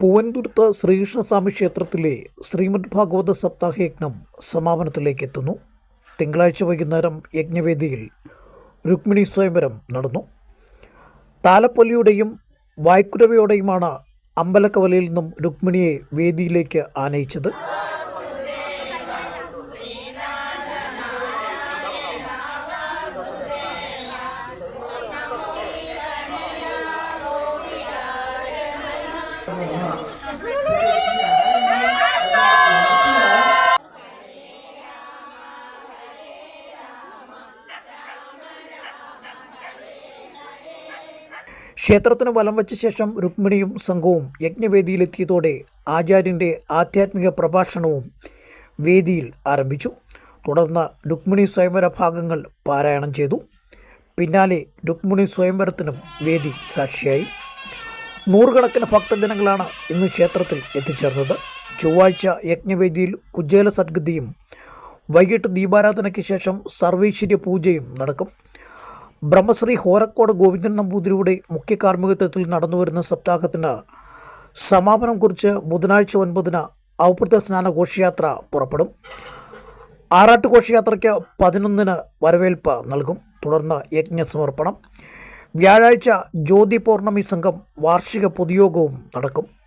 പൂവൻതുരുത്ത് ശ്രീകൃഷ്ണസ്വാമി ക്ഷേത്രത്തിലെ ശ്രീമദ് ഭാഗവത സപ്താഹ യജ്ഞം സമാപനത്തിലേക്ക് എത്തുന്നു തിങ്കളാഴ്ച വൈകുന്നേരം യജ്ഞവേദിയിൽ രുക്മിണി സ്വയംവരം നടന്നു. താലപ്പൊലിയുടെയും വായ്ക്കുരവയോടെയുമാണ് അമ്പലക്കവലയിൽ നിന്നും രുക്മിണിയെ വേദിയിലേക്ക് ആനയിച്ചത്. ക്ഷേത്രത്തിന് വലം വച്ച ശേഷം രുക്മിണിയും സംഘവും യജ്ഞവേദിയിലെത്തിയതോടെ ആചാര്യന്റെ ആധ്യാത്മിക പ്രഭാഷണവും വേദിയിൽ ആരംഭിച്ചു. തുടർന്ന് രുക്മിണി സ്വയംവര ഭാഗങ്ങൾ പാരായണം ചെയ്തു. പിന്നാലെ രുക്മിണി സ്വയംവരത്തിനും വേദി സാക്ഷിയായി. നൂറുകണക്കിന് ഭക്തജനങ്ങളാണ് ഇന്ന് ക്ഷേത്രത്തിൽ എത്തിച്ചേർന്നത്. ചൊവ്വാഴ്ച യജ്ഞവേദിയിൽ കുജേല സദ്ഗതിയും വൈകിട്ട് ദീപാരാധനയ്ക്ക് ശേഷം സർവൈശ്വര്യ പൂജയും നടക്കും. ബ്രഹ്മശ്രീ ഹോരക്കോട് ഗോവിന്ദൻ നമ്പൂതിരിയുടെ മുഖ്യ കാർമ്മികത്വത്തിൽ നടന്നുവരുന്ന സപ്താഹത്തിന് സമാപനം കുറിച്ച് ബുധനാഴ്ച ഒൻപതിന് ഔപൃത സ്നാന ഘോഷയാത്ര പുറപ്പെടും. ആറാട്ട് ഘോഷയാത്രയ്ക്ക് പതിനൊന്നിന് വരവേൽപ്പ് നൽകും. തുടർന്ന് യജ്ഞസമർപ്പണം. വ്യാഴാഴ്ച ജ്യോതി പൗർണമി സംഘം വാർഷിക പൊതുയോഗവും നടക്കും.